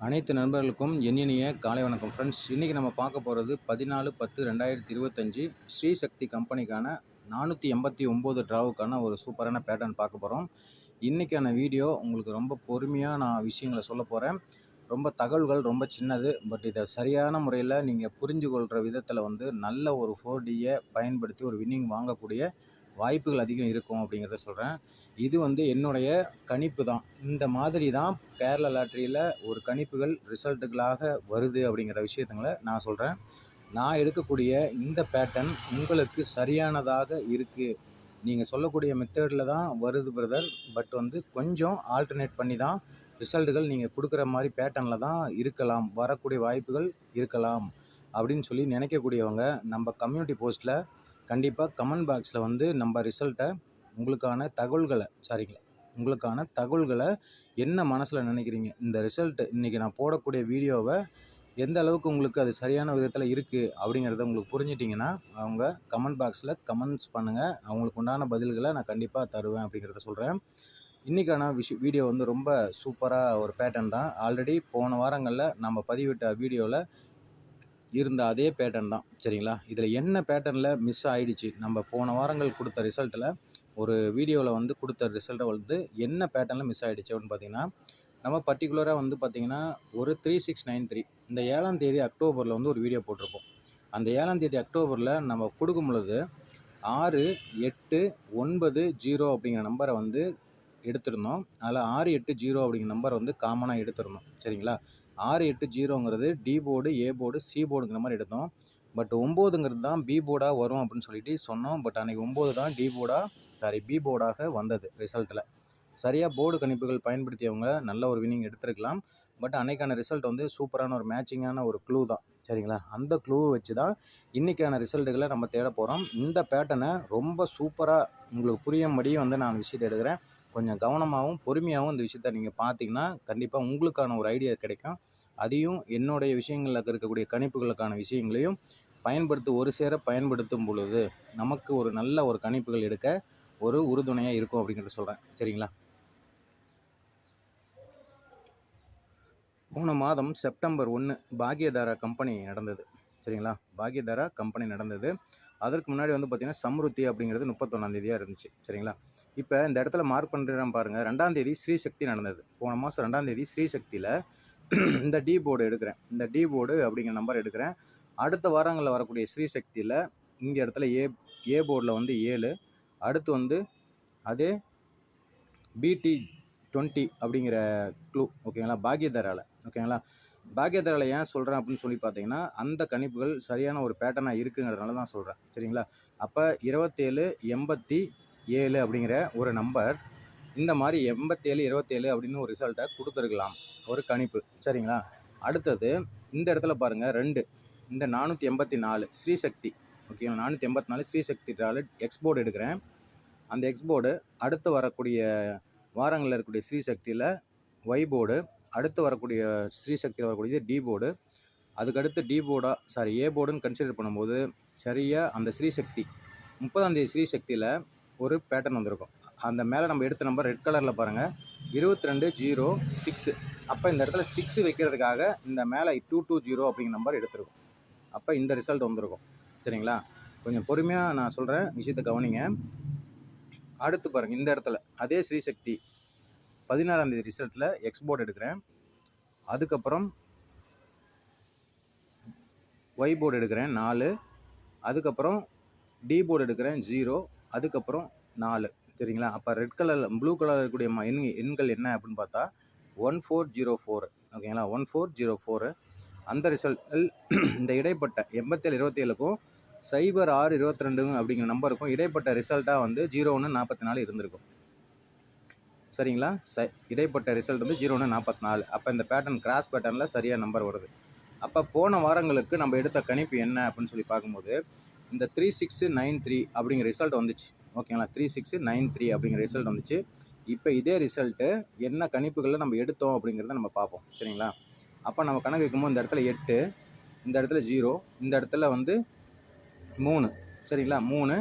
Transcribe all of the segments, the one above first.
அனைத்து நண்பர்களுக்கும் எண்ணினிய காலை வணக்கம். ஃப்ரெண்ட்ஸ் இன்றைக்கி நம்ம பார்க்க போகிறது பதினாலு பத்து ரெண்டாயிரத்தி இருபத்தஞ்சி ஸ்ரீசக்தி கம்பெனிக்கான நானூற்றி எண்பத்தி ஒம்பது ட்ராவுக்கான ஒரு சூப்பரான பேட்டர்ன் பார்க்க போகிறோம் இன்றைக்கான வீடியோ உங்களுக்கு ரொம்ப பொறுமையாக நான் விஷயங்களை சொல்ல போகிறேன் ரொம்ப தகவல்கள் ரொம்ப சின்னது பட் இதை சரியான முறையில் நீங்கள் புரிஞ்சு கொள்கிற விதத்தில் வந்து நல்ல ஒரு ஃபோர் டியை பயன்படுத்தி ஒரு வின்னிங் வாங்கக்கூடிய வாய்ப்புகள் அதிகம் இருக்கும் அப்படிங்கிறத சொல்கிறேன் இது வந்து என்னுடைய கணிப்பு தான். இந்த மாதிரி தான் கேரளா லாட்ரியில் ஒரு கணிப்புகள் ரிசல்ட்டுகளாக வருது அப்படிங்கிற விஷயத்துங்களை நான் சொல்கிறேன் நான் எடுக்கக்கூடிய இந்த பேட்டர்ன் உங்களுக்கு சரியானதாக இருக்குது நீங்கள் சொல்லக்கூடிய மெத்தடில் தான் வருது பிரதர் பட் வந்து கொஞ்சம் ஆல்டர்னேட் பண்ணி தான் ரிசல்ட்டுகள் நீங்கள் கொடுக்குற மாதிரி பேட்டர்னில் தான் இருக்கலாம். வரக்கூடிய வாய்ப்புகள் இருக்கலாம் அப்படின்னு சொல்லி நினைக்கக்கூடியவங்க நம்ம கம்யூனிட்டி போஸ்ட்டில் கண்டிப்பாக கமெண்ட் பாக்ஸில் வந்து நம்ம ரிசல்ட்டை உங்களுக்கான தகவல்களை சாரிங்களா உங்களுக்கான தகவல்களை என்ன மனசில் நினைக்கிறீங்க? இந்த ரிசல்ட் இன்றைக்கி நான் போடக்கூடிய வீடியோவை எந்த அளவுக்கு உங்களுக்கு அது சரியான விதத்தில் இருக்குது அப்படிங்கிறத உங்களுக்கு புரிஞ்சிட்டிங்கன்னா அவங்க கமெண்ட் பாக்ஸில் கமெண்ட்ஸ் பண்ணுங்கள் அவங்களுக்கு உண்டான பதில்களை நான் கண்டிப்பாக தருவேன் அப்படிங்கிறத சொல்கிறேன் இன்றைக்கான விஷ் வீடியோ வந்து ரொம்ப சூப்பராக ஒரு பேட்டர்ன் தான். ஆல்ரெடி போன வாரங்களில் நம்ம பதிவிட்ட வீடியோவில் இருந்த அதே பேட்டர்ன் தான். சரிங்களா? இதில் என்ன பேட்டர்னில் மிஸ் ஆகிடுச்சு நம்ம போன வாரங்கள் கொடுத்த ரிசல்ட்டில் ஒரு வீடியோவில் வந்து கொடுத்த ரிசல்ட்டை வந்து என்ன பேட்டர்னில் மிஸ் ஆகிடுச்சு அப்படின்னு பார்த்தீங்கன்னா நம்ம பர்டிகுலராக வந்து பார்த்திங்கன்னா ஒரு த்ரீ சிக்ஸ் நைன் த்ரீ இந்த ஏழாம் தேதி அக்டோபரில் வந்து ஒரு வீடியோ போட்டிருப்போம். அந்த ஏழாம் தேதி அக்டோபரில் நம்ம கொடுக்கும் பொழுது ஆறு எட்டு ஒன்பது ஜீரோ அப்படிங்கிற நம்பரை வந்து எடுத்திருந்தோம். அதில் ஆறு எட்டு ஜீரோ அப்படிங்கிற நம்பரை வந்து காமனாக எடுத்திருந்தோம். சரிங்களா? ஆறு எட்டு ஜீரோங்கிறது D board A board C போர்டுங்கிற மாதிரி எடுத்தோம். பட் ஒம்போதுங்கிறது தான் பி போர்டாக வரும் அப்படின்னு சொல்லிட்டு சொன்னோம். பட் அன்றைக்கி ஒம்பது தான் டி போர்டாக சாரி பி போர்டாக வந்தது ரிசல்ட்டில் சரியாக போர்டு கணிப்புகள் பயன்படுத்தியவங்க நல்ல ஒரு வினிங் எடுத்திருக்கலாம். பட் அன்னைக்கான ரிசல்ட் வந்து சூப்பரான ஒரு மேட்சிங்கான ஒரு க்ளூ தான். சரிங்களா? அந்த க்ளூவை வச்சு தான் இன்றைக்கான ரிசல்ட்டுகளை நம்ம தேட போகிறோம் இந்த பேட்டனை ரொம்ப சூப்பராக உங்களுக்கு புரியும்படியும் வந்து நான் விஷயத்தை எடுக்கிறேன். கொஞ்சம் கவனமாகவும் பொறுமையாகவும் இந்த விஷயத்த நீங்கள் பார்த்தீங்கன்னா கண்டிப்பாக உங்களுக்கான ஒரு ஐடியா கிடைக்கும். அதையும் என்னுடைய விஷயங்களில் இருக்கக்கூடிய கணிப்புகளுக்கான விஷயங்களையும் பயன்படுத்தி ஒரு சேர பயன்படுத்தும் பொழுது நமக்கு ஒரு நல்ல ஒரு கணிப்புகள் எடுக்க ஒரு உறுதுணையாக இருக்கும் அப்படிங்கிறத சொல்கிறேன் சரிங்களா? போன மாதம் செப்டம்பர் ஒன்று பாக்யதாரா கம்பெனி நடந்தது. சரிங்களா? பாக்யதாரா கம்பெனி நடந்தது. அதற்கு முன்னாடி வந்து பார்த்திங்கன்னா சம்ருத்தி அப்படிங்கிறது முப்பத்தொன்னாந்தேதியாக இருந்துச்சு. சரிங்களா? இப்போ இந்த இடத்துல மார்க் பண்ணுறேன் பாருங்கள் ரெண்டாம் தேதி ஸ்ரீசக்தி நடந்தது. போன மாதம் ரெண்டாம் தேதி ஸ்ரீசக்தியில் இந்த டி போர்டு எடுக்கிறேன். இந்த டி போர்டு அப்படிங்கிற நம்பர் எடுக்கிறேன். அடுத்த வாரங்களில் வரக்கூடிய ஸ்ரீசக்தியில் இங்கே இடத்துல ஏ ஏ போர்டில் வந்து ஏழு. அடுத்து வந்து அதே பிடி டுவெண்ட்டி அப்படிங்கிற க்ளூ ஓகேங்களா பாக்யதரால ஓகேங்களா பாக்யதரால ஏன் சொல்கிறேன் அப்படின்னு சொல்லி பார்த்தீங்கன்னா அந்த கணிப்புகள் சரியான ஒரு பேட்டர்னாக இருக்குங்கிறதுனால தான் சொல்கிறேன் சரிங்களா? அப்போ இருபத்தேழு எண்பத்தி ஏழு அப்படிங்கிற ஒரு நம்பர் இந்த மாதிரி எண்பத்தேழு இருபத்தேழு அப்படின்னு ஒரு ரிசல்ட்டை கொடுத்துருக்கலாம். ஒரு கணிப்பு. சரிங்களா? அடுத்தது இந்த இடத்துல பாருங்கள் ரெண்டு. இந்த நானூற்றி எண்பத்தி நாலு ஸ்ரீசக்தி. ஓகேங்களா? நானூற்றி எண்பத்தி நாலு ஸ்ரீசக்தி எக்ஸ்போர்டு எடுக்கிறேன். அந்த எக்ஸ்போர்டு அடுத்து வரக்கூடிய வாரங்களில் இருக்கக்கூடிய ஸ்ரீசக்தியில் ஒய் போர்டு அடுத்து வரக்கூடிய ஸ்ரீசக்தியில் வரக்கூடியது டி போர்டு அதுக்கடுத்து டி போர்டாக சாரி ஏ போர்டுன்னு கன்சிடர் பண்ணும்போது சரியாக அந்த ஸ்ரீசக்தி முப்பதாந்தேதி ஸ்ரீசக்தியில் ஒரு பேட்டர்ன் வந்திருக்கும். அந்த மேலே நம்ம எடுத்த நம்பர் ரெட் கலரில் பாருங்கள் இருபத்தி ரெண்டு ஜீரோ சிக்ஸு அப்போ இந்த இடத்துல சிக்ஸு வைக்கிறதுக்காக இந்த மேலே டூ டூ ஜீரோ அப்படிங்கிற நம்பர் எடுத்திருக்கும். அப்போ இந்த ரிசல்ட் வந்திருக்கும். சரிங்களா? கொஞ்சம் பொறுமையாக நான் சொல்கிறேன் விஷயத்தை கவனிங்க. அடுத்து பாருங்கள் இந்த இடத்துல அதே ஸ்ரீசக்தி பதினாறாந்தேதி ரிசல்ட்டில் எக்ஸ்போர்ட் எடுக்கிறேன். அதுக்கப்புறம் ஒய் போர்டு எடுக்கிறேன் நாலு. அதுக்கப்புறம் டி போர்டு எடுக்கிறேன் ஜீரோ அதுக்கப்புறம் நாலு. சரிங்களா அப்போ ரெட் கலரில் ப்ளூ கலரில் இருக்கக்கூடிய ம எண் எண்கள் என்ன அப்படின்னு பார்த்தா ஒன் ஃபோர் ஜீரோ ஃபோர் ஓகேங்களா ஒன் ஃபோர் ஜீரோ ஃபோரு அந்த ரிசல்ட் இந்த இடைப்பட்ட எண்பத்தேழு இருபத்தேழுக்கும் சைபர் ஆறு இருபத்தி ரெண்டு அப்படிங்கிற நம்பருக்கும் இடைப்பட்ட ரிசல்ட்டாக வந்து ஜீரோ ஒன்று நாற்பத்தி நாலு இருந்திருக்கும். சரிங்களா? ச இடைப்பட்ட ரிசல்ட் வந்து ஜீரோ ஒன்று நாற்பத்தி நாலு அப்போ இந்த பேட்டர்ன் கிராஸ் பேட்டர்னில் சரியாக நம்பர் வருது. அப்போ போன வாரங்களுக்கு நம்ம எடுத்த கணிப்பு என்ன அப்படின்னு சொல்லி பார்க்கும்போது இந்த த்ரீ சிக்ஸு நைன் த்ரீ அப்படிங்கிற ரிசல்ட் வந்துச்சு. ஓகேங்களா? த்ரீ சிக்ஸ் நைன் த்ரீ அப்படிங்கிற ரிசல்ட் வந்துச்சு. இப்போ இதே ரிசல்ட்டு என்ன கணிப்புகளில் நம்ம எடுத்தோம் அப்படிங்கிறத நம்ம பார்ப்போம். சரிங்களா? அப்போ நம்ம கணக்கு வைக்கும்போது இந்த இடத்துல எட்டு இந்த இடத்துல ஜீரோ இந்த இடத்துல வந்து மூணு. சரிங்களா? மூணு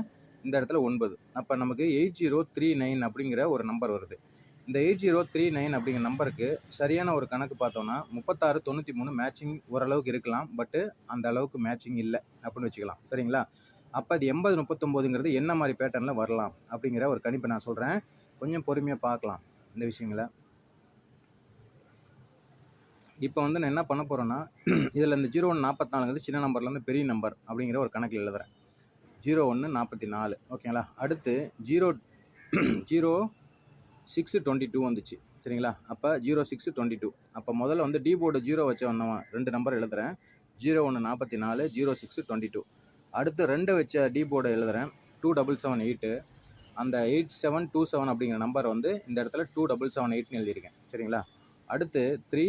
இந்த இடத்துல ஒன்பது. அப்போ நமக்கு எயிட் ஜீரோ த்ரீ நைன் அப்படிங்கிற ஒரு நம்பர் வருது. இந்த எயிட் ஜீரோ த்ரீ நைன் அப்படிங்கிற நம்பருக்கு சரியான ஒரு கணக்கு பார்த்தோன்னா முப்பத்தாறு தொண்ணூற்றி மூணு மேட்சிங் ஓரளவுக்கு இருக்கலாம் பட்டு அந்த அளவுக்கு மேட்சிங் இல்லை அப்படின்னு வச்சுக்கலாம். சரிங்களா? அப்போ அது எண்பது முப்பத்தொம்போதுங்கிறது என்ன மாதிரி பேட்டர்னில் வரலாம் அப்படிங்கிற ஒரு கணிப்பை நான் சொல்கிறேன் கொஞ்சம் பொறுமையாக பார்க்கலாம் இந்த விஷயங்களை. இப்போ வந்து நான் என்ன பண்ண போகிறேன்னா இதில் இந்த ஜீரோ ஒன்று நாற்பத்தாலுங்கிறது சின்ன நம்பர்லேருந்து பெரிய நம்பர் அப்படிங்கிற ஒரு கணக்கில் எழுதுகிறேன் ஜீரோ ஒன்று நாற்பத்தி நாலு ஓகேங்களா அடுத்து zero zero six twenty two வந்துச்சு சரிங்களா? அப்போ ஜீரோ சிக்ஸு டுவெண்ட்டி டூ அப்போ முதல்ல வந்து டி போர்டு ஜீரோ வச்சு வந்தவன் ரெண்டு நம்பர் எழுதுகிறேன் ஜீரோ ஒன்று நாற்பத்தி நாலு ஜீரோ சிக்ஸு டுவெண்ட்டி டூ அடுத்து ரெண்டு வச்ச D board two double seven eight அந்த எயிட் செவன் டூ செவன் அப்படிங்கிற நம்பர் வந்து இந்த இடத்துல டூ டபுள் செவன் எயிட்னு எழுதியிருக்கேன். சரிங்களா? அடுத்து த்ரீ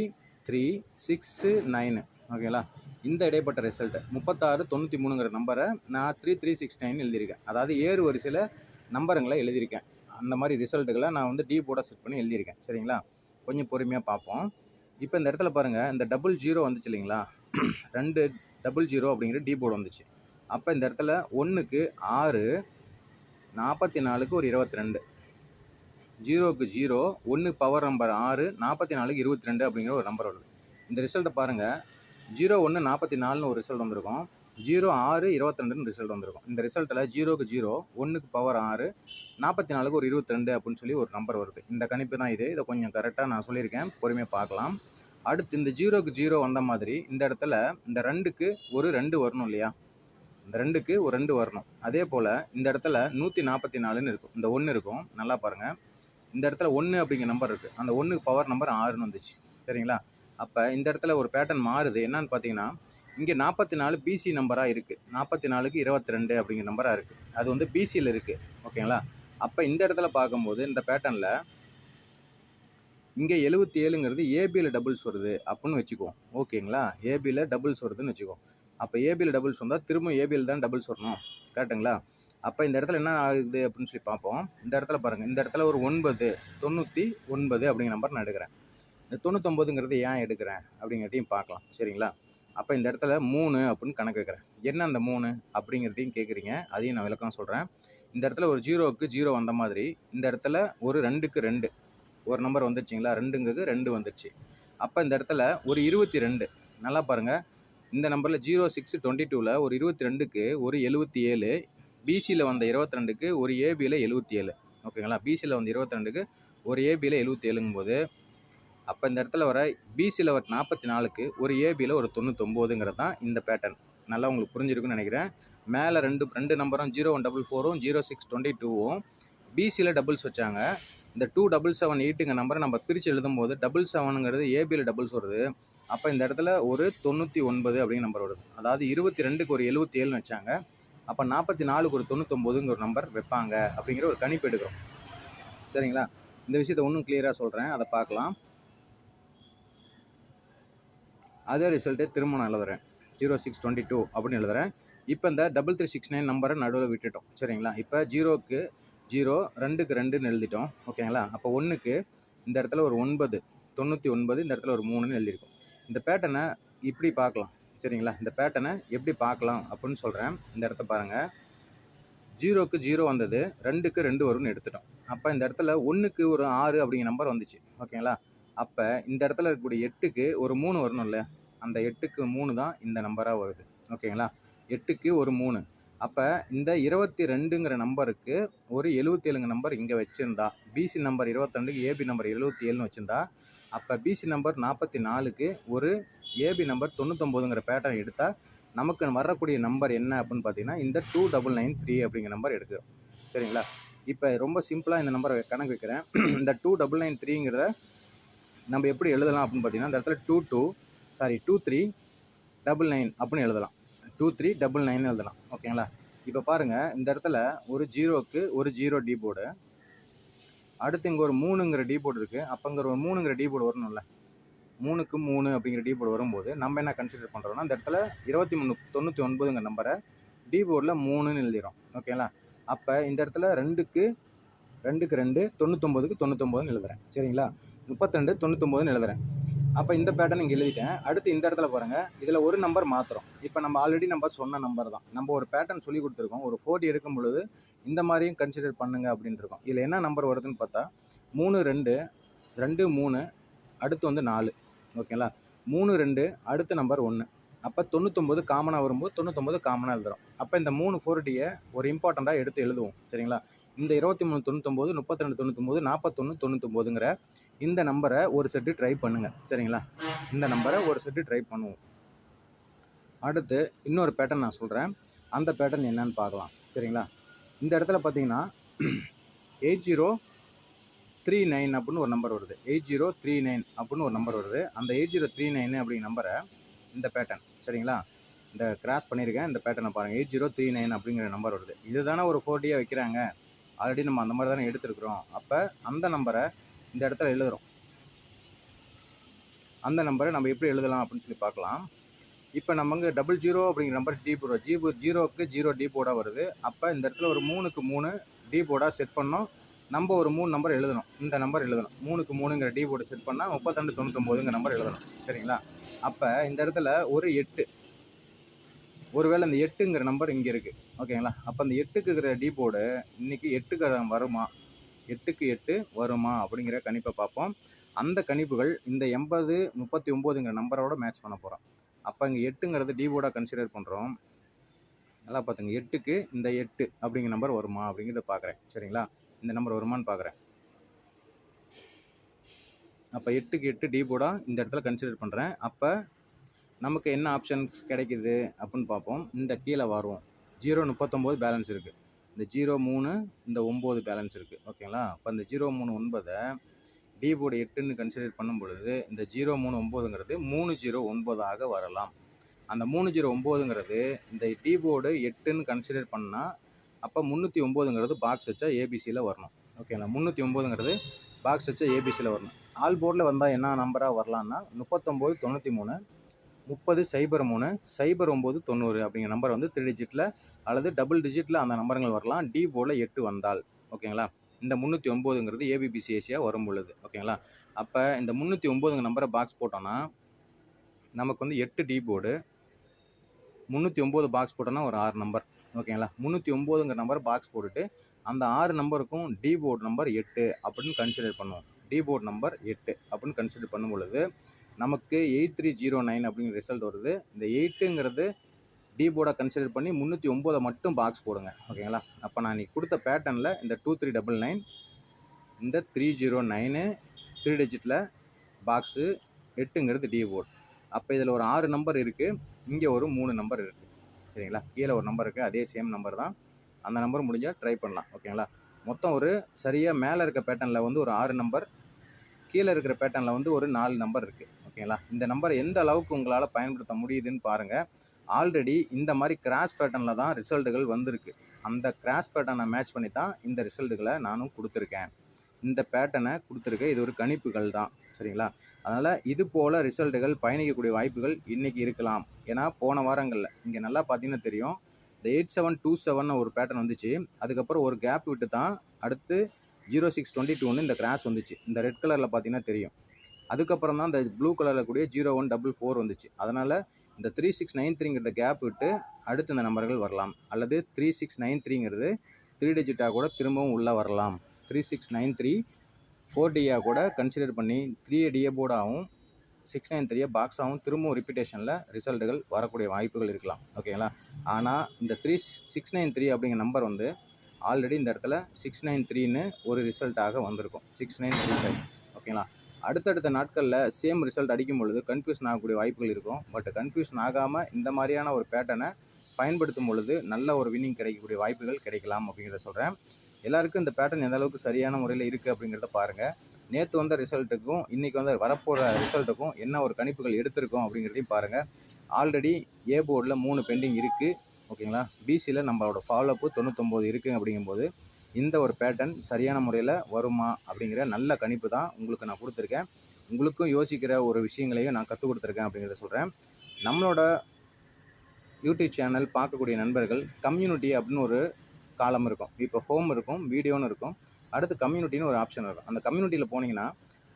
த்ரீ சிக்ஸு நைனு ஓகேங்களா? இந்த இடைப்பட்ட ரிசல்ட்டு முப்பத்தாறு தொண்ணூற்றி மூணுங்கிற நம்பரை நான் த்ரீ த்ரீ சிக்ஸ் நைன் எழுதியிருக்கேன். அதாவது ஏறு வரிசையில் நம்பருங்களை எழுதியிருக்கேன். அந்த மாதிரி ரிசல்ட்டுகளை நான் வந்து டி போர்டாக செட் பண்ணி எழுதியிருக்கேன். சரிங்களா? கொஞ்சம் பொறுமையாக பார்ப்போம். இப்போ இந்த இடத்துல பாருங்கள் இந்த டபுள் ஜீரோ வந்துச்சு இல்லைங்களா? ரெண்டு டபுள் ஜீரோ அப்படிங்கிற டி போர்டு வந்துச்சு. அப்போ இந்த இடத்துல ஒன்றுக்கு ஆறு நாற்பத்தி நாலுக்கு ஒரு இருபத்தி ரெண்டு ஜீரோக்கு ஜீரோ ஒன்று பவர் நம்பர் ஆறு நாற்பத்தி நாலுக்கு இருபத்தி ரெண்டு அப்படிங்கிற ஒரு நம்பர் வருது. இந்த ரிசல்ட்டை பாருங்கள் ஜீரோ ஒன்று நாற்பத்தி நாலுன்னு ஒரு ரிசல்ட் வந்திருக்கும். ஜீரோ ஆறு இருபத்தி ரெண்டுன்னு ரிசல்ட் வந்திருக்கும். இந்த ரிசல்ட்டில் ஜீரோக்கு ஜீரோ ஒன்றுக்கு பவர் ஆறு நாற்பத்தி நாலுக்கு ஒரு இருபத்தி ரெண்டு அப்படின்னு சொல்லி ஒரு நம்பர் வருது. இந்த கணிப்பு தான் இது. இதை கொஞ்சம் கரெக்டாக நான் சொல்லியிருக்கேன். பொறுமையாக பார்க்கலாம். அடுத்து இந்த ஜீரோக்கு ஜீரோ வந்த மாதிரி இந்த இடத்துல இந்த ரெண்டுக்கு ஒரு ரெண்டு வரணும் இல்லையா? இந்த ரெண்டுக்கு ஒரு ரெண்டு வரணும். அதே போல் இந்த இடத்துல நூற்றி நாற்பத்தி நாலுன்னு இருக்கும். இந்த ஒன்று இருக்கும். நல்லா பாருங்கள் இந்த இடத்துல ஒன்று அப்படிங்கிற நம்பர் இருக்குது அந்த ஒன்றுக்கு பவர் நம்பர் ஆறுன்னு வந்துச்சு. சரிங்களா? அப்போ இந்த இடத்துல ஒரு பேட்டர்ன் மாறுது. என்னன்னு பார்த்தீங்கன்னா இங்கே நாற்பத்தி நாலு பிசி நம்பராக இருக்குது நாற்பத்தி நாலுக்கு இருபத்தி ரெண்டு அப்படிங்கிற நம்பராக இருக்குது அது வந்து பிசியில் இருக்குது ஓகேங்களா? அப்போ இந்த இடத்துல பார்க்கும்போது இந்த பேட்டர்னில் இங்கே எழுபத்தி ஏழுங்கிறது ஏபியில் டபுள்ஸ் வருது அப்புடின்னு வச்சுக்குவோம் ஓகேங்களா? ஏபியில் டபுள்ஸ் வருதுன்னு வச்சுக்குவோம் அப்போ ஏபியில் டபுள்ஸ் வந்தால் திரும்ப ஏபிஎல் தான் டபுள்ஸ் வரணும் கரெக்டுங்களா அப்போ இந்த இடத்துல என்ன ஆகுது அப்படின்னு சொல்லி பார்ப்போம். இந்த இடத்துல பாருங்கள் இந்த இடத்துல ஒரு ஒன்பது தொண்ணூற்றி ஒன்பது அப்படிங்கிற நம்பர் நான் எடுக்கிறேன். இந்த தொண்ணூத்தொம்பதுங்கிறது ஏன் எடுக்கிறேன் அப்படிங்கிறதையும் பார்க்கலாம். சரிங்களா? அப்போ இந்த இடத்துல மூணு அப்படின்னு கணக்கு வைக்கிறேன். என்ன அந்த மூணு அப்படிங்கிறதையும் கேட்குறீங்க அதையும் நான் விளக்கம் சொல்கிறேன் இந்த இடத்துல ஒரு ஜீரோவுக்கு ஜீரோ வந்த மாதிரி இந்த இடத்துல ஒரு ரெண்டுக்கு ரெண்டு. ஒரு நம்பர் வந்துருச்சுங்களா? ரெண்டுங்கிறது ரெண்டு வந்துருச்சு. அப்போ இந்த இடத்துல ஒரு இருபத்தி ரெண்டு. நல்லா பாருங்கள் இந்த நம்பரில் ஜீரோ சிக்ஸ் டுவெண்ட்டி டூவில் ஒரு இருபத்தி ரெண்டுக்கு ஒரு எழுபத்தி ஏழு பிசியில் வந்த இருபத்தி ரெண்டுக்கு ஒரு ஏபியில் எழுபத்தி ஏழு. ஓகேங்களா பிசியில் வந்த இருபத்தி ரெண்டுக்கு ஒரு ஏபியில் எழுபத்தி ஏழுங்கும்போது அப்போ இந்த இடத்துல வர பிசியில் வர நாற்பத்தி நாலுக்கு ஒரு ஏபியில் ஒரு தொண்ணூத்தொம்போதுங்கிறது தான் இந்த பேட்டர்ன் நல்லா உங்களுக்கு புரிஞ்சிருக்குன்னு நினைக்கிறேன். மேலே ரெண்டு ரெண்டு நம்பரும் ஜீரோ ஒன் டபுள் ஃபோரும் ஜீரோ சிக்ஸ் டுவெண்ட்டி டூவும் பிசியில் டபுள்ஸ் வச்சாங்க. இந்த டூ டபுள் செவன் எயிட்டுங்க நம்பரை நம்ம பிரித்து எழுதும்போது டபுள் செவனுங்கிறது ஏபியில் டபுள்ஸ் வருது. அப்போ இந்த இடத்துல ஒரு தொண்ணூற்றி ஒன்பது அப்படிங்கிற நம்பர் வருது. அதாவது இருபத்தி ரெண்டுக்கு ஒரு எழுபத்தி ஏழுன்னு வச்சாங்க. அப்போ நாற்பத்தி நாலுக்கு ஒரு தொண்ணூத்தொம்போதுங்கிற ஒரு நம்பர் வைப்பாங்க அப்படிங்கிற ஒரு கணிப்பு எடுக்கிறோம். சரிங்களா? இந்த விஷயத்த இன்னும் கிளியராக சொல்கிறேன் அதை பார்க்கலாம். அதே ரிசல்ட்டே திரும்ப நான் எழுதுறேன். ஜீரோ சிக்ஸ் டுவெண்ட்டி டூ அப்படின்னு எழுதுறேன். இப்போ இந்த டபுள் த்ரீ சிக்ஸ் நைன் நம்பரை நடுவில் விட்டுட்டோம். சரிங்களா? இப்போ ஜீரோக்கு ஜீரோ ரெண்டுக்கு ரெண்டுன்னு எழுதிட்டோம். ஓகேங்களா? அப்போ ஒன்றுக்கு இந்த இடத்துல ஒரு ஒன்பது தொண்ணூற்றி ஒன்பது இந்த இடத்துல ஒரு மூணுன்னு எழுதியிருக்கோம். இந்த பேட்டனை இப்படி பார்க்கலாம். சரிங்களா? இந்த பேட்டனை எப்படி பார்க்கலாம் அப்படின்னு சொல்கிறேன் இந்த இடத்த பாருங்கள் ஜீரோக்கு ஜீரோ வந்தது ரெண்டுக்கு ரெண்டு வரும்னு எடுத்துட்டோம். அப்போ இந்த இடத்துல ஒன்றுக்கு ஒரு ஆறு அப்படிங்கிற நம்பர் வந்துச்சு. ஓகேங்களா? அப்போ இந்த இடத்துல இருக்கக்கூடிய எட்டுக்கு ஒரு மூணு வரணும்ல அந்த எட்டுக்கு மூணு தான் இந்த நம்பராக வருது. ஓகேங்களா? எட்டுக்கு ஒரு மூணு. அப்போ இந்த இருபத்தி ரெண்டுங்கிற நம்பருக்கு ஒரு எழுபத்தேழுங்க நம்பர் இங்கே வச்சுருந்தா பிசி நம்பர் இருபத்தெண்டுக்கு ஏபி நம்பர் எழுபத்தி ஏழுன்னு வச்சுருந்தா அப்போ பிசி நம்பர் நாற்பத்தி நாலுக்கு ஒரு ஏபி நம்பர் தொண்ணூத்தொம்போதுங்கிற பேட்டர்ன் எடுத்தால் நமக்கு வரக்கூடிய நம்பர் என்ன அப்படின்னு பார்த்தீங்கன்னா இந்த டூ டபுள் நைன் த்ரீ அப்படிங்கிற நம்பர் எடுக்கிறோம் சரிங்களா? இப்போ ரொம்ப சிம்பிளாக இந்த நம்பரை கணக்கு வைக்கிறேன். இந்த டூ டபுள் நைன் த்ரீங்கிறத நம்ம எப்படி எழுதலாம் அப்படின்னு பார்த்தீங்கன்னா இந்த இடத்துல two two sorry two three double nine அப்படின்னு எழுதலாம். டூ த்ரீ டபுள் நைன் எழுதலாம். ஓகேங்களா இப்போ பாருங்கள் இந்த இடத்துல ஒரு ஜீரோக்கு ஒரு ஜீரோ டி போர்டு அடுத்து இங்கே ஒரு மூணுங்கிற டி போர்டு இருக்குது அப்போங்கிற ஒரு மூணுங்கிற டி போர்டு வரணும்ல. மூணுக்கு மூணு அப்படிங்கிற டி போர்டு வரும்போது நம்ம என்ன கன்சிடர் பண்ணுறோம்னா அந்த இடத்துல இருபத்தி மூணு தொண்ணூற்றி ஒன்பதுங்கிற நம்பரை டீ போர்டில் மூணுன்னு எழுதிடும் ஓகேங்களா அப்போ இந்த இடத்துல ரெண்டுக்கு ரெண்டுக்கு ரெண்டு தொண்ணூத்தொம்போதுக்கு தொண்ணூத்தொம்போதுன்னு எழுதுறேன். சரிங்களா? முப்பத்திரெண்டு தொண்ணூத்தொம்போதுன்னு எழுதுறேன். அப்போ இந்த பேட்டர்ன் இங்கே எழுதிட்டேன். அடுத்து இந்த இடத்துல பாருங்கள் இதில் ஒரு நம்பர் மாத்திரம் இப்போ நம்ம ஆல்ரெடி நம்ம சொன்ன நம்பர் தான். நம்ம ஒரு பேட்டர்ன் சொல்லி கொடுத்துருக்கோம். ஒரு ஃபோர்ட்டி எடுக்கும் பொழுது இந்த மாதிரியும் கன்சிடர் பண்ணுங்க அப்படின்ட்டு இருக்கோம். இதில் என்ன நம்பர் வருதுன்னு பார்த்தா மூணு ரெண்டு ரெண்டு மூணு அடுத்து வந்து நாலு. ஓகேங்களா மூணு ரெண்டு அடுத்த நம்பர் ஒன்று அப்போ தொண்ணூத்தொம்பது காமனாக வரும்போது தொண்ணூத்தொம்பது காமனாக எழுதுறோம். அப்போ இந்த மூணு ஃபோர்ட்டியை ஒரு இம்பார்ட்டண்ட்டாக எடுத்து எழுதுவோம். சரிங்களா? இந்த இருபத்தி மூணு தொண்ணூத்தொம்பது முப்பத்தி ரெண்டு தொண்ணூத்தொம்பது நாற்பத்தொன்று தொண்ணூத்தொம்பதுங்கிற இந்த நம்பரை ஒரு செட்டு ட்ரை பண்ணுங்கள் சரிங்களா? இந்த நம்பரை ஒரு செட்டு ட்ரை பண்ணுவோம். அடுத்து இன்னொரு பேட்டர்ன் நான் சொல்கிறேன் அந்த பேட்டர்ன் என்னன்னு பார்க்கலாம். சரிங்களா? இந்த இடத்துல பார்த்தீங்கன்னா எயிட் ஜீரோ த்ரீ நைன் அப்படின்னு ஒரு நம்பர் வருது. எயிட் ஜீரோ த்ரீ நைன் அப்படின்னு ஒரு நம்பர் வருது. அந்த எயிட் ஜீரோ த்ரீ நைன் அப்படிங்கிற நம்பரை இந்த பேட்டர்ன் சரிங்களா? இந்த கிராஸ் பண்ணியிருக்கேன் இந்த பேட்டர்னை பாருங்கள் எயிட் ஜீரோ த்ரீ நைன் அப்படிங்கிற நம்பர் வருது. இது தானே ஒரு ஃபோர்ட்டியாக வைக்கிறாங்க. ஆல்ரெடி நம்ம அந்த மாதிரி தானே எடுத்துருக்குறோம். அப்போ அந்த நம்பரை இந்த இடத்துல எழுதுகிறோம் அந்த நம்பரை நம்ம எப்படி எழுதலாம் அப்படின்னு சொல்லி பார்க்கலாம். இப்போ நமக்கு டபுள் ஜீரோ அப்படிங்கிற நம்பர் டி வரும் ஜீபு ஜீரோக்கு ஜீரோ டீபோர்டாக வருது. அப்போ இந்த இடத்துல ஒரு மூணுக்கு மூணு டீபோர்டாக செட் பண்ணோம். நம்ம ஒரு மூணு நம்பர் எழுதணும். இந்த நம்பர் எழுதணும். மூணுக்கு மூணுங்கிற டி போர்டு செட் பண்ணால் முப்பத்தெண்டு தொண்ணூத்தொம்போதுங்கிற நம்பர் எழுதணும். சரிங்களா? அப்போ இந்த இடத்துல ஒரு எட்டு. ஒருவேளை இந்த எட்டுங்கிற நம்பர் இங்கே இருக்குது ஓகேங்களா? அப்போ அந்த எட்டுக்குங்கிற டீபோர்டு டி போர்டு இன்றைக்கி எட்டுக்கு வருமா? எட்டுக்கு எட்டு வருமா அப்படிங்கிற கணிப்பை பார்ப்போம். அந்த கணிப்புகள் இந்த எண்பது முப்பத்தி ஒம்போதுங்கிற நம்பரோட மேட்ச் பண்ண போகிறோம் அப்போ இங்கே எட்டுங்கிறது டி கன்சிடர் பண்ணுறோம் நல்லா பார்த்துங்க. எட்டுக்கு இந்த எட்டு அப்படிங்கிற நம்பர் வருமா அப்படிங்கிறத பார்க்குறேன். சரிங்களா? இந்த நம்பர் வருமான்னு பார்க்குறேன். அப்போ எட்டுக்கு எட்டு டி இந்த இடத்துல கன்சிடர் பண்ணுறேன் அப்போ நமக்கு என்ன ஆப்ஷன்ஸ் கிடைக்குது அப்படின்னு பார்ப்போம். இந்த கீழே வருவோம். ஜீரோ முப்பத்தொம்போது பேலன்ஸ் இருக்குது இந்த ஜீரோ மூணு இந்த ஒம்பது பேலன்ஸ் இருக்குது ஓகேங்களா அப்போ இந்த ஜீரோ மூணு ஒன்பதை டி போர்டு எட்டுன்னு கன்சிடர் பண்ணும் பொழுது இந்த ஜீரோ மூணு ஒம்போதுங்கிறது மூணு ஜீரோ ஒன்பதாக வரலாம். அந்த மூணு ஜீரோ ஒம்போதுங்கிறது இந்த டி போர்டு எட்டுன்னு கன்சிடர் பண்ணால் அப்போ முந்நூற்றி ஒம்போதுங்கிறது பாக்ஸ் வச்சா ஏபிசியில் வரணும். ஓகேங்களா முந்நூற்றி ஒம்போதுங்கிறது பாக்ஸ் வச்சா ஏபிசியில் வரணும். ஆல் போர்டில் வந்தால் என்ன நம்பராக வரலான்னா முப்பத்தொம்போது தொண்ணூற்றி மூணு முப்பது சைபர் மூணு சைபர் ஒம்பது தொண்ணூறு அப்படிங்கிற நம்பர் வந்து த்ரீ டிஜிட்டில் அல்லது டபுள் டிஜிட்டில் அந்த நம்பருங்கள் வரலாம். டி போர்டில் எட்டு வந்தால். ஓகேங்களா இந்த முந்நூற்றி ஒம்போதுங்கிறது ஏபிபிசிஎஸ்சியாக வரும் பொழுது. ஓகேங்களா அப்போ இந்த முந்நூற்றி ஒம்போதுங்க நம்பரை பாக்ஸ் போட்டோன்னா நமக்கு வந்து எட்டு டி போர்டு முந்நூற்றி ஒம்பது பாக்ஸ் போட்டோன்னா ஒரு ஆறு நம்பர் ஓகேங்களா முந்நூற்றி ஒம்போதுங்கிற நம்பர் பாக்ஸ் போட்டுட்டு அந்த ஆறு நம்பருக்கும் டி போர்டு நம்பர் எட்டு அப்படின்னு கன்சிடர் பண்ணுவோம். டி போர்டு நம்பர் எட்டு அப்படின்னு கன்சிடர் பண்ணும் பொழுது நமக்கு எயிட் த்ரீ ஜீரோ நைன் அப்படிங்கிற ரிசல்ட் வருது. இந்த எயிட்டுங்கிறது டி போர்டை கன்சிடர் பண்ணி முந்நூற்றி ஒம்போதை மட்டும் பாக்ஸ் போடுங்க ஓகேங்களா அப்போ நான் இன்னைக்கு கொடுத்த பேட்டர்னில் இந்த டூ த்ரீ டபுள் நைன் இந்த த்ரீ ஜீரோ நைனு த்ரீ டிஜிட்டில் பாக்ஸு எட்டுங்கிறது டி போர்டு அப்போ இதில் ஒரு ஆறு நம்பர் இருக்குது இங்கே ஒரு மூணு நம்பர் இருக்குது சரிங்களா? கீழே ஒரு நம்பர் இருக்குது அதே சேம் நம்பர் தான். அந்த நம்பர் முடிஞ்சால் ட்ரை பண்ணலாம் ஓகேங்களா மொத்தம் ஒரு சரியாக மேலே இருக்க பேட்டர்னில் வந்து ஒரு ஆறு நம்பர் கீழே இருக்கிற பேட்டர்னில் வந்து ஒரு நாலு நம்பர் இருக்குது ஓகேங்களா? இந்த நம்பர் எந்த அளவுக்கு உங்களால் பயன்படுத்த முடியுதுன்னு பாருங்கள் ஆல்ரெடி இந்த மாதிரி கிராஸ் பேட்டர்னில் தான் ரிசல்ட்டுகள் வந்திருக்கு. அந்த கிராஸ் பேட்டர்னை மேட்ச் பண்ணி தான் இந்த ரிசல்ட்டுகளை நானும் கொடுத்துருக்கேன். இந்த பேட்டர்னை கொடுத்துருக்கேன் இது ஒரு கணிப்புகள் தான். சரிங்களா? அதனால் இது போல் ரிசல்ட்டுகள் பயணிக்கக்கூடிய வாய்ப்புகள் இன்றைக்கி இருக்கலாம். ஏன்னா போன வாரங்களில். இங்கே நல்லா பார்த்தீங்கன்னா தெரியும். இந்த எயிட் செவன் டூ செவன் ஒரு பேட்டர்ன் வந்துச்சு. அதுக்கப்புறம் ஒரு கேப் விட்டு தான் அடுத்து ஜீரோ சிக்ஸ் டுவெண்ட்டி டூன்னு இந்த கிராஸ் வந்துச்சு. இந்த ரெட் கலரில் பார்த்தீங்கன்னா தெரியும். அதுக்கப்புறம் தான் இந்த ப்ளூ கலரில் கூடிய ஜீரோ ஒன் டபுள் ஃபோர் வந்துச்சு. அதனால் இந்த த்ரீ சிக்ஸ் நைன் த்ரீங்கிறத கேப் விட்டு அடுத்து இந்த நம்பர்கள் வரலாம். அல்லது த்ரீ சிக்ஸ் நைன் த்ரீங்கிறது த்ரீ டிஜிட்டாக கூட திரும்பவும் உள்ளே வரலாம். Three six nine three four டியாக கூட கன்சிடர் பண்ணி த்ரீ டிஏ போர்டாகவும் சிக்ஸ் நைன் த்ரீயை பாக்ஸாகவும் திரும்பவும் ரிப்பீட்டேஷனில் ரிசல்ட்டுகள் வரக்கூடிய வாய்ப்புகள் இருக்கலாம். ஓகேங்களா ஆனால் இந்த த்ரீ சிக்ஸ் நைன் த்ரீ அப்படிங்கிற நம்பர் வந்து ஆல்ரெடி இந்த இடத்துல சிக்ஸ் நைன் த்ரீன்னு ஒரு ரிசல்ட்டாக வந்திருக்கும். சிக்ஸ் நைன் த்ரீ ஃபைவ் ஓகேங்களா அடுத்தடுத்த நாட்களில் சேம் ரிசல்ட் அடிக்கும் பொழுது கன்ஃபியூஷன் ஆகக்கூடிய வாய்ப்புகள் இருக்கும். பட் கன்ஃபியூஷன் ஆகாமல் இந்த மாதிரியான ஒரு பேட்டர்னை பயன்படுத்தும் பொழுது நல்ல ஒரு வின்னிங் கிடைக்கக்கூடிய வாய்ப்புகள் கிடைக்கலாம் அப்படிங்கிறத சொல்கிறேன் எல்லாருக்கும் இந்த பேட்டர்ன் எந்த அளவுக்கு சரியான முறையில் இருக்குது அப்படிங்கிறத பாருங்கள் நேற்று வந்த ரிசல்ட்டுக்கும் இன்றைக்கி வந்து வரப்போகிற ரிசல்ட்டுக்கும் என்ன ஒரு கணிப்புகள் எடுத்திருக்கோம் அப்படிங்கிறதையும் பாருங்கள் ஆல்ரெடி ஏ போர்டில் மூணு பெண்டிங் இருக்குது ஓகேங்களா பிசியில் நம்மளோட ஃபாலோஅப்பு தொண்ணூத்தொம்பது இருக்குது அப்படிங்கும்போது இந்த ஒரு பேட்டர்ன் சரியான முறையில் வருமா அப்படிங்கிற நல்ல கணிப்பு தான் உங்களுக்கு நான் கொடுத்துருக்கேன். உங்களுக்கும் யோசிக்கிற ஒரு விஷயங்களையும் நான் கற்றுக் கொடுத்துருக்கேன் அப்படிங்கிறத சொல்கிறேன் நம்மளோட யூடியூப் சேனல் பார்க்கக்கூடிய நண்பர்கள் கம்யூனிட்டி அப்படின்னு ஒரு காலம் இருக்கும். இப்போ ஹோம் இருக்கும் வீடியோன்னு இருக்கும். அடுத்து கம்யூனிட்டின்னு ஒரு ஆப்ஷன் இருக்கும். அந்த கம்யூனிட்டியில் போனீங்கன்னா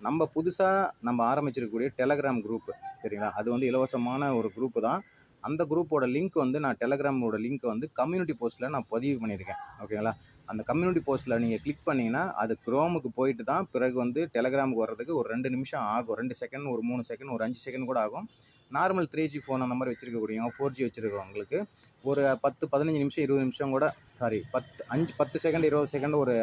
நம்ம புதுசாக நம்ம ஆரம்பிச்சிருக்கக்கூடிய டெலகிராம் குரூப்பு சரிங்களா? அது வந்து இலவசமான ஒரு குரூப்பு தான். அந்த குரூப்போட லிங்க் வந்து நான் டெலகிராமோட லிங்க் வந்து கம்யூனிட்டி போஸ்ட்டில் நான் பதிவு பண்ணியிருக்கேன். ஓகேங்களா அந்த கம்யூனிட்டி போஸ்ட்டில் நீங்கள் கிளிக் பண்ணிங்கன்னா அது குரோமுக்கு போயிட்டு தான் பிறகு வந்து டெலகிராமுக்கு வர்றதுக்கு ஒரு ரெண்டு நிமிஷம் ஆகும். ரெண்டு செகண்ட் ஒரு மூணு செகண்ட் ஒரு அஞ்சு செகண்ட் கூட ஆகும். நார்மல் த்ரீ ஜி ஃபோன் அந்த மாதிரி வச்சுருக்கக்கூடியவங்க ஃபோர் ஜி வச்சுருக்கவங்களுக்கு ஒரு பத்து பதினஞ்சு நிமிஷம் இருபது நிமிஷம் கூட சாரி பத்து அஞ்சு பத்து செகண்ட் இருபது செகண்ட் ஒரு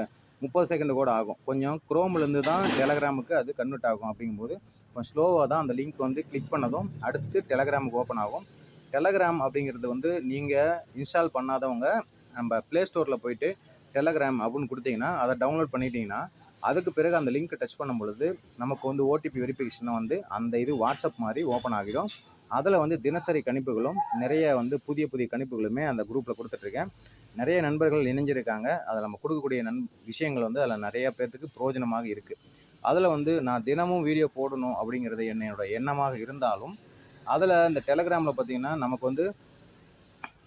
முப்பது செகண்டு கூட ஆகும். கொஞ்சம் குரோம்லேருந்து தான் டெலகிராமுக்கு அது கன்வெர்ட் ஆகும் அப்படிங்கும்போது கொஞ்சம் ஸ்லோவாக தான் அந்த லிங்க் வந்து கிளிக் பண்ணதும் அடுத்து டெலகிராமுக்கு ஓப்பன் ஆகும். டெலகிராம் அப்படிங்கிறது வந்து நீங்கள் இன்ஸ்டால் பண்ணாதவங்க நம்ம ப்ளே ஸ்டோரில் போயிட்டு டெலகிராம் அப்படின்னு கொடுத்தீங்கன்னா அதை டவுன்லோட் பண்ணிட்டீங்கன்னா அதுக்கு பிறகு அந்த லிங்க்கை டச் பண்ணும் பொழுது நமக்கு வந்து ஓடிபி வெரிஃபிகேஷனை வந்து அந்த இது வாட்ஸ்அப் மாதிரி ஓப்பன் ஆகிடும். அதில் வந்து தினசரி கணிப்புகளும் நிறைய வந்து புதிய புதிய கணிப்புகளுமே அந்த குரூப்பில் கொடுத்துட்ருக்கேன். நிறைய நண்பர்கள் இணைஞ்சிருக்காங்க. அதில் நம்ம கொடுக்கக்கூடிய நன் விஷயங்கள் வந்து அதில் நிறைய பேர்த்துக்கு பிரயோஜனமாக இருக்குது அதில் வந்து நான் தினமும் வீடியோ போடணும் அப்படிங்கிறது என்னோட எண்ணமாக இருந்தாலும் அதில் இந்த டெலகிராமில் பார்த்திங்கன்னா நமக்கு வந்து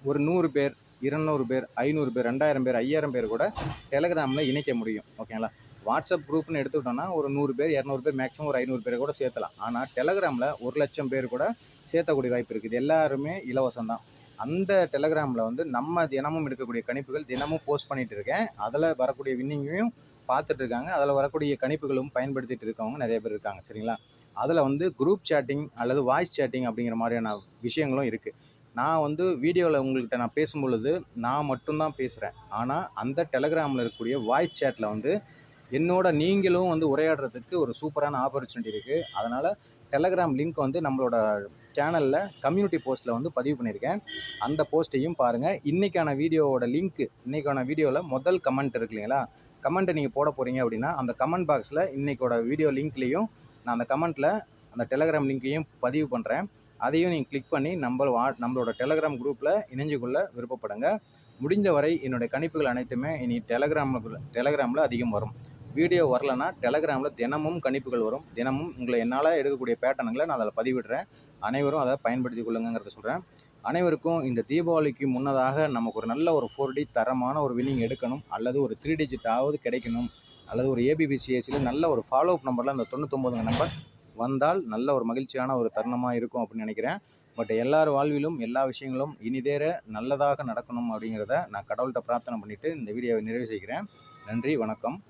ஒரு நூறு பேர் இருநூறு பேர் ஐநூறு பேர் ரெண்டாயிரம் பேர் ஐயாயிரம் பேர் கூட டெலகிராமில் இணைக்க முடியும். ஓகேங்களா வாட்ஸ்அப் குரூப்னு எடுத்துக்கிட்டோம்னா ஒரு நூறு பேர் இரநூறு பேர் மேக்ஸிமம் ஒரு ஐநூறு பேர் கூட சேர்த்தலாம். ஆனால் டெலகிராமில் ஒரு லட்சம் பேர் கூட சேர்த்தக்கூடிய வாய்ப்பு இருக்குது. எல்லாருமே இலவசம் தான். அந்த டெலகிராமில் வந்து நம்ம தினமும் எடுக்கக்கூடிய கணிப்புகள் தினமும் போஸ்ட் பண்ணிகிட்டு இருக்கேன். அதில் வரக்கூடிய வின்னிங்கையும் பார்த்துட்டு இருக்காங்க. அதில் வரக்கூடிய கணிப்புகளும் பயன்படுத்திட்டு இருக்கவங்க நிறைய பேர் இருக்காங்க. சரிங்களா? அதில் வந்து குரூப் சேட்டிங் அல்லது வாய்ஸ் சேட்டிங் அப்படிங்கிற மாதிரியான விஷயங்களும் இருக்குது நான் வந்து வீடியோவில் உங்கள்கிட்ட நான் பேசும் பொழுது நான் மட்டும்தான் பேசுகிறேன் ஆனால் அந்த டெலகிராமில் இருக்கக்கூடிய வாய்ஸ் சேட்டில் வந்து என்னோட நீங்களும் வந்து உரையாடுறதுக்கு ஒரு சூப்பரான ஆப்பர்ச்சுனிட்டி இருக்குது அதனால் டெலகிராம் லிங்க் வந்து நம்மளோட சேனலில் கம்யூனிட்டி போஸ்ட்டில் வந்து பதிவு பண்ணியிருக்கேன். அந்த போஸ்ட்டையும் பாருங்கள் இன்றைக்கான வீடியோவோட லிங்க்கு இன்றைக்கான வீடியோவில் முதல் கமெண்ட் இருக்கு இல்லைங்களா? கமெண்ட்டை நீங்கள் போட போகிறீங்க அப்படின்னா அந்த கமெண்ட் பாக்ஸில் இன்றைக்கோட வீடியோ லிங்க்லேயும் நான் அந்த கமெண்ட்டில் அந்த டெலகிராம் லிங்க்கையும் பதிவு பண்ணுறேன் அதையும் நீங்கள் கிளிக் பண்ணி நம்ம வா நம்மளோட டெலகிராம் குரூப்பில் இணைஞ்சு கொள்ள விருப்பப்படுங்க. முடிந்த வரை என்னுடைய கணிப்புகள் அனைத்துமே இனி டெலகிராமில் டெலகிராமில் அதிகம் வரும். வீடியோ வரலன்னா டெலகிராமில் தினமும் கணிப்புகள் வரும். தினமும் உங்களை என்னால் எடுக்கக்கூடிய பேட்டர்னுங்களை நான் அதில் பதிவிடுறேன். அனைவரும் அதை பயன்படுத்தி கொள்ளுங்கிறத சொல்கிறேன் அனைவருக்கும் இந்த தீபாவளிக்கு முன்னதாக நமக்கு ஒரு நல்ல ஒரு ஃபோர் டி தரமான ஒரு வில்லிங் எடுக்கணும். அல்லது ஒரு த்ரீ டிஜிட்டாவது கிடைக்கணும். அல்லது ஒரு ஏபிபிசிஎஸ்சியில் நல்ல ஒரு ஃபாலோ அப் நம்பரில் அந்த தொண்ணூத்தொம்பது நம்பர் வந்தால் நல்ல ஒரு மகிழ்ச்சியான ஒரு தருணமாக இருக்கும் அப்படின்னு நினைக்கிறேன். பட் எல்லார் வாழ்விலும் எல்லா விஷயங்களும் இனிதேற நல்லதாக நடக்கணும் அப்படிங்கிறத நான் கடவுள்கிட்ட பிரார்த்தனை பண்ணிவிட்டு இந்த வீடியோவை நிறைவு செய்கிறேன். நன்றி வணக்கம்.